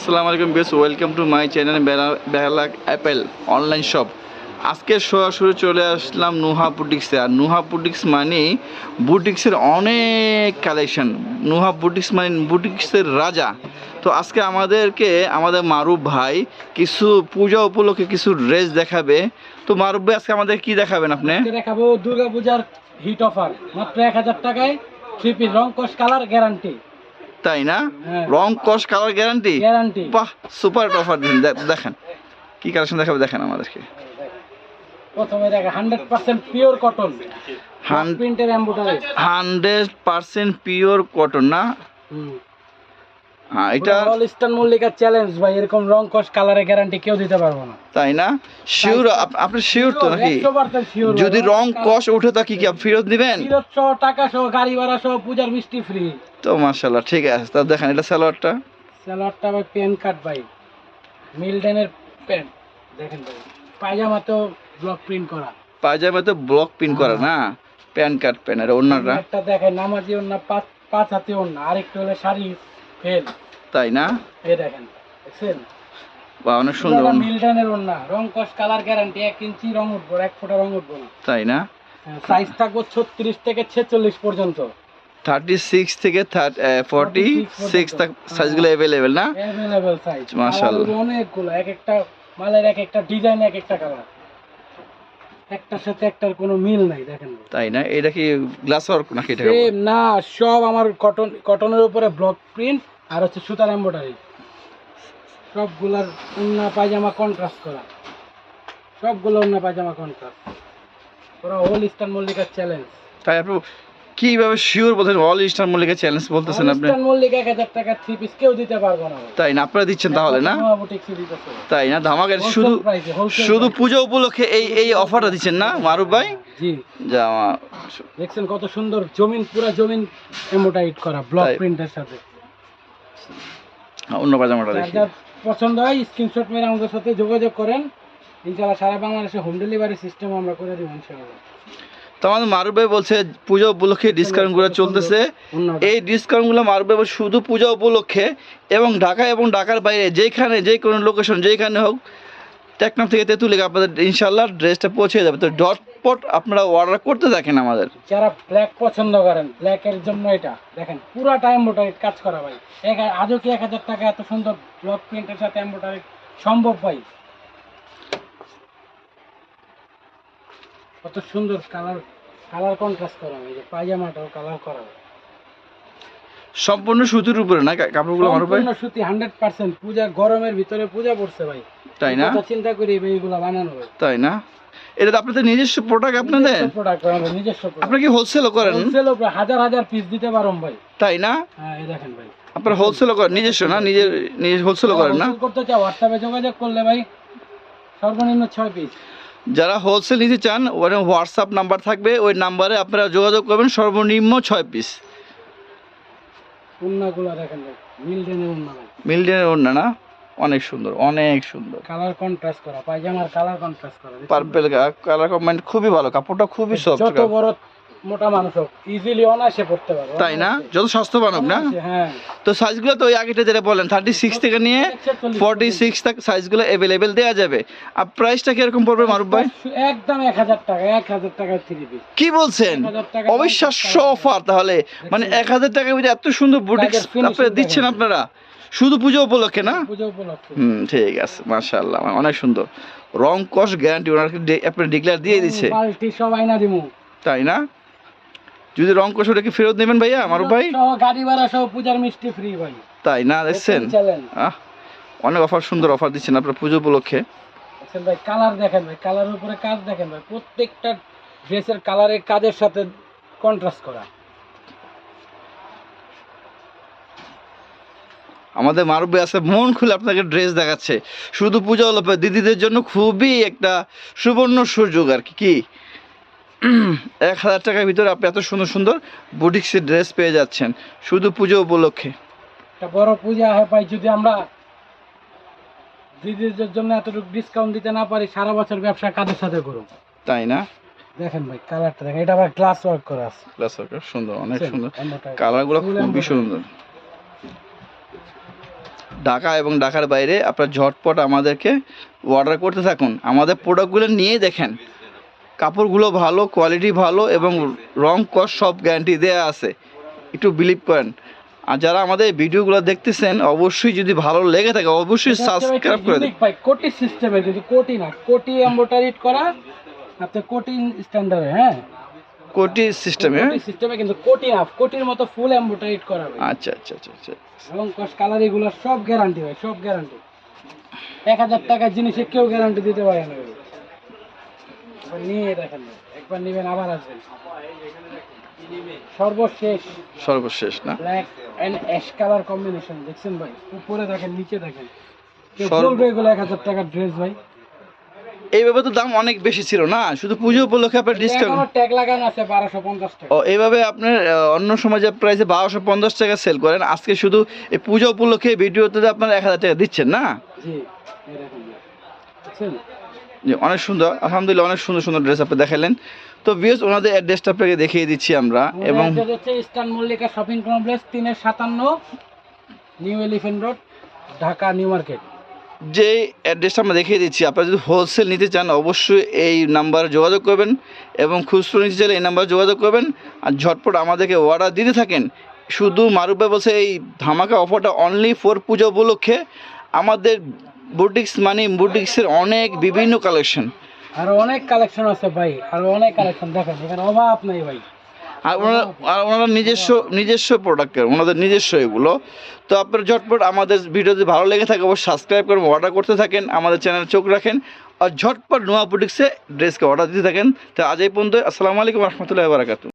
আসসালামু আলাইকুম বেস ওয়েলকাম টু মাই চ্যানেল বেহালাক অ্যাপেল অনলাইন শপ। আজকে সরাসরি চলে আসলাম নুহা বুটিক্সে। আর নুহা বুটিক্স মানে বুটিক্সের অনেক কালেকশন নুহা বুটিক্স মানে বুটিক্সের রাজা। তো আজকে আমাদেরকে, আমাদের মারুফ ভাই কিছু পূজা উপলক্ষে কিছু ড্রেস দেখাবে। তো মারুফ ভাই, আজকে আমাদের কি দেখাবেন আপনি? দেখাবো দুর্গা পূজার হিট অফার মাত্র এক হাজার টাকায় থ্রি পিস রং কস কালার গ্যারান্টি তাই না? হ্যাঁ। রং কস কালার গ্যারান্টি বাহ সুপার অফার দিন দেখেন কি কালেকশন দেখাবে? দেখেন আমাদেরকে। প্রথমে দেখা হান্ড্রেড পার্সেন্ট পিওর কটন প্রিন্টের এম্বুটারি হান্ড্রেড পার্সেন্ট পিওর কটন না? হ্যাঁ এটা অল ইস্টার্ন মল্লিকার চ্যালেঞ্জ ভাই। এরকম রং কস কালারের গ্যারান্টি কেউ দিতে পারব না। তাই না? শিওর আপনি শিওর তো নাকি? যদি রং কষ উঠে তা কি কি ফেরত দিবেন? ফিরত সহ টাকা সহ গাড়ি ভাড়া সহ পূজার মিষ্টি ফ্রি তো মার্শাল্লাহ ঠিক আছে। তা দেখেন এটা সালোয়ারটা? স্যালাডটা ভাই প্যান কাট ভাই। মিলডেনের প্যান্ট। দেখেন ভাই পায়জামা তো ব্লক প্রিন্ট করা। পায়জামা তো ব্লক প্রিন্ট করা না? প্যান কার্ড প্যান আর অন্যটা একটা দেখেন নামাজি ওন্না পাঁচ পাঁচ হাতে ওন্না আরেকটা হলো শাড়ি ফেল। তাই না? এই দেখেন দেখছেন? বা অনেক সুন্দর পুরোটা মিল্টনের ওন্না রং কস কালার গ্যারান্টি এক ইঞ্চি রং উঠবো এক ফোঁটা রং উঠবো না। তাই না? সাইজ থাকব ছত্রিশ থেকে ছেচল্লিশ পর্যন্ত। থার্টি সিক্স থেকে ফর্টি সিক্স সাইজগুলো অ্যাভেলেবেল না? অ্যাভেলেবেল সাইজ মাশাআল্লাহ। অনেকগুলো এক একটা মালের এক একটা ডিজাইন এক একটা কালার একটার সাথে একটার কোনো মিল নাই দেখেন। তাই না? এটা কি গ্লাস ওয়ার্ক নাকি এটা সেম না সব আমার কটন কটনের উপরে ব্লক প্রিন্ট আর হচ্ছে সুতার এম্বয়ডারি সবগুলার উন্না পায়জামা কন্ট্রাস্ট করা। সবগুলো উন্না পায়জামা কন্ট্রাস্ট ওরা হোল ইস্টার্ন মল্লিকার চ্যালেঞ্জ তাই আপনি কীভাবে শিওর বলছেন অল ইস্টার মল্লিকা চ্যালেঞ্জ বলতেছেন আপনি? ইস্টার্ন মল্লিক এক হাজার টাকা থ্রি পিস কেউ দিতে পারব না তাই না? আপনারা দিচ্ছেন তাহলে না। তাই না? ধামাকের শুধু শুধু পূজা উপলক্ষে এই এই অফারটা দিচ্ছেন না মারুফ ভাই? জি। জামা দেখছেন কত সুন্দর জমিন পুরা জমিন এমোটাইট করা ব্লক। প্রিন্টের সাথে। অন্য পাজামাটা দেখি। পছন্দ হয় স্ক্রিনশট মেরে আমাদের সাথে যোগাযোগ করেন। ইনশাআল্লাহ সারা বাংলাদেশে হোম ডেলিভারি সিস্টেম আমরা করে দেবো ইনশাআল্লাহ। তো আমাদের বলছে, পূজা উপলক্ষে ডিসকাউন্টগুলো চলতেছে। এই ডিসকাউন্টগুলো মারুফ ভাই শুধু পূজা উপলক্ষে এবং ঢাকা এবং ঢাকার বাইরে যেখানে, যে কোনো লোকেশন যেখানে হোক, টেকনাফ থেকে তেঁতুলিকে আপনাদের ইনশাল্লাহ ড্রেসটা পৌঁছে যাবে। তো ডটপট আপনারা অর্ডার করতে থাকেন আমাদের। যারা ব্ল্যাক পছন্দ করেন ব্ল্যাকের জন্য এটা। দেখেন, পুরা টাইম মোটারি কাজ করা ভাই। আজও কি এক হাজার টাকা এত সুন্দর ব্লক প্রিন্টের সাথে এম্বোটারি সম্ভব ভাই? কত সুন্দর কালার কালার কন্ট্রাস্ট করা এই যে পায়জামাটাও কালার করা সম্পূর্ণ সুতির উপরে না কাপড়গুলো মারুফ ভাই? সম্পূর্ণ সুতি হান্ড্রেড পার্সেন্ট পূজা গরমের ভিতরে পূজা পড়ছে ভাই। তাই না? কথা চিন্তা করি ভাই এগুলা বানানো ভাই তাই না? এটা তো আপনাদের নিজস্ব প্রোডাক্ট আপনাদের? প্রোডাক্ট আমাদের নিজস্ব প্রোডাক্ট আপনারা কি হোলসেলও করেন? হোলসেল হাজার হাজার পিস দিতে পারো ভাই। তাই না? হ্যাঁ এই দেখেন ভাই। আপনারা হোলসেলও করেন নিজস্ব না? নিজের নিজের হোলসেলও করেন না? হোলসেল করতে চাও হোয়াটসঅ্যাপে যোগাযোগ করলে ভাই সর্বনিম্ন ছয় পিস যারা হোলসেল নিতে চান ওখানে হোয়াটসঅ্যাপ নাম্বার থাকবে ওই নাম্বারে আপনারা যোগাযোগ করবেন সর্বনিম্ন ছয় পিস মিলডেনের অন্য না? অনেক সুন্দর অনেক সুন্দর। কালার কন্ট্রাস্ট করা পায়জামার কালার কন্ট্রাস্ট করা? পার্পেল কালার কমেন্ট খুবই ভালো কাপড়টা খুবই সফট যত বড় মোটা মানুষ হোক ইজিলি অনায়াসে পড়তে পারবে। তাই না? যত স্বাস্থ্যবান হোক না? হ্যাঁ। তো সাইজগুলো তো ওই আগেটা যেটা বলেন থার্টি সিক্স থেকে নিয়ে ফর্টি সিক্স সাইজগুলো অ্যাভেলেবেল দেওয়া যাবে। আর প্রাইসটা কীরকম পড়বে মারুফ ভাই? একদম এক হাজার টাকা এক হাজার টাকায় থ্রি পিস কি বলছেন? অবিশ্বাস্য অফার তাহলে। মানে এক হাজার টাকার ভিতরে এত সুন্দর বুটিক্স আপনারা দিচ্ছেন আপনারা? শুধু পুজো উপলক্ষে না? হুম ঠিক আছে মাশাআল্লাহ অনেক সুন্দর। রং কস গ্যারান্টি ওনাকে ডে- আপনি ডিক্লেয়ার দিয়ে দিচ্ছে তাই না? যদি রং কস ওটা কি ফেরত নেবেন ভাইয়া আমার ভাই? গাড়ি ভাড়া সহ পূজার মিষ্টি ফ্রি ভাই। তাই না দেখছেন? আহ অনেক অফার সুন্দর অফার দিচ্ছেন আপনার পুজো উপলক্ষে। দেখছেন ভাই কালার দেখেন ভাই কালারের উপরে কাজ দেখেন ভাই প্রত্যেকটা ড্রেসের কালারের কাজের সাথে কন্ট্রাস্ট করা। আমাদের মারুবে আছে মন খুলে আপনাকে ড্রেস দেখাচ্ছে। শুধু পূজা উপলক্ষে দিদিদের জন্য খুবই একটা সুবর্ণ সুযোগ আর কি কি? এক হাজার টাকার ভিতরে আপনি এত সুন্দর সুন্দর বুটিক্সের ড্রেস পেয়ে যাচ্ছেন। শুধু পুজো উপলক্ষে। বড় পূজা হয় ভাই যদি আমরা দিদিদের জন্য এতটুকু ডিসকাউন্ট দিতে না পারি সারা বছর ব্যবসা কাদের সাথে করুন? তাই না? দেখেন ভাই কালারটা দেখেন এটা আবার গ্লাস ওয়ার্ক করা আছে। প্লাস সুন্দর অনেক সুন্দর। কালারগুলো খুবই সুন্দর। ঢাকা এবং ঢাকার বাইরে আপনার ঝটপট আমাদেরকে অর্ডার করতে থাকুন। আমাদের প্রোডাক্টগুলো নিয়েই দেখেন। কাপড়গুলো ভালো কোয়ালিটি ভালো এবং রং কস সব গ্যারান্টি দেওয়া আছে। একটু বিলিভ করেন। আর যারা আমাদের ভিডিওগুলো দেখতেছেন অবশ্যই যদি ভালো লেগে থাকে অবশ্যই সাবস্ক্রাইব করে দিন। ভাই কোটি সিস্টেমে যদি কোটি না কোটি এমব্রয়ডারি করা আপনার কোটি স্ট্যান্ডার্ডে হ্যাঁ? কোটি সিস্টেমে কোটি সিস্টেমে কিন্তু কোটি না কোটির মতো ফুল এমব্রয়ডারি করা আচ্ছা আচ্ছা আচ্ছা আচ্ছা। এবং কস কালার এগুলো সব গ্যারান্টি ভাই সব গ্যারান্টি এক হাজার টাকার জিনিসে কেউ গ্যারান্টি দিতে পারে না। একবার নিয়ে দেখেন একবার নেবেন আবার আসবেন। সর্বশেষ। সর্বশেষ না? Black and ash colour combination দেখছেন ভাই? উপরে দেখেন নিচে দেখেন। বলবে এগুলো এক হাজার টাকার ড্রেস ভাই। এইভাবে তো দাম অনেক বেশি ছিল না? শুধু পুজো উপলক্ষে আপনার ডিসকাউন্ট ট্যাগ লাগানো আছে টাকা। ও এইভাবে আপনার অন্য সময় যে প্রাইসে বারোশো পঞ্চাশ টাকা সেল করেন। আজকে শুধু এই পুজো উপলক্ষে ভিডিওতে আপনার এক হাজার টাকা দিচ্ছেন না? জি যে অনেক সুন্দর। আলহামদুলিল্লাহ অনেক সুন্দর সুন্দর ড্রেস আপনি দেখালেন। তো বিএস ওনাদের অ্যাড্রেসটা আপনাকে দেখিয়ে দিচ্ছি আমরা এবং হচ্ছে ইস্টার্ন মল্লিকা শপিং কমপ্লেক্স তিনের সাতান্ন new elephant road Dhaka new market যে অ্যাড্রেসটা আমরা দেখিয়ে দিচ্ছি আপনারা যদি হোলসেল নিতে চান অবশ্যই এই নাম্বারে যোগাযোগ করবেন এবং খুচরো নিতে চাইলে এই নাম্বারে যোগাযোগ করবেন। আর ঝটপট আমাদেরকে অর্ডার দিতে থাকেন। শুধু ভাই বলছে এই ধামাকা অফারটা অনলি ফর পুজো উপলক্ষে। আমাদের বুটিক্স মানে বুটিক্সের অনেক বিভিন্ন কালেকশন আরও অনেক কালেকশন আছে ভাই আরও অনেক কালেকশন দেখেন এখানে অভাব নাই ভাই। আর ওনারা আর ওনারা নিজস্ব নিজস্ব প্রোডাক্টের ওনাদের নিজস্ব এগুলো। তো আপনার ঝটপট আমাদের ভিডিও যদি ভালো লেগে থাকে অবশ্যই সাবস্ক্রাইব করবেন অর্ডার করতে থাকেন আমাদের চ্যানেলে চোখ রাখেন আর ঝটপট নোয়া বুটিক্সে ড্রেসকে অর্ডার দিতে থাকেন। তো আজ এই পর্যন্ত আসসালামু আলাইকুম রহমতুল্লাহ বারাকাতু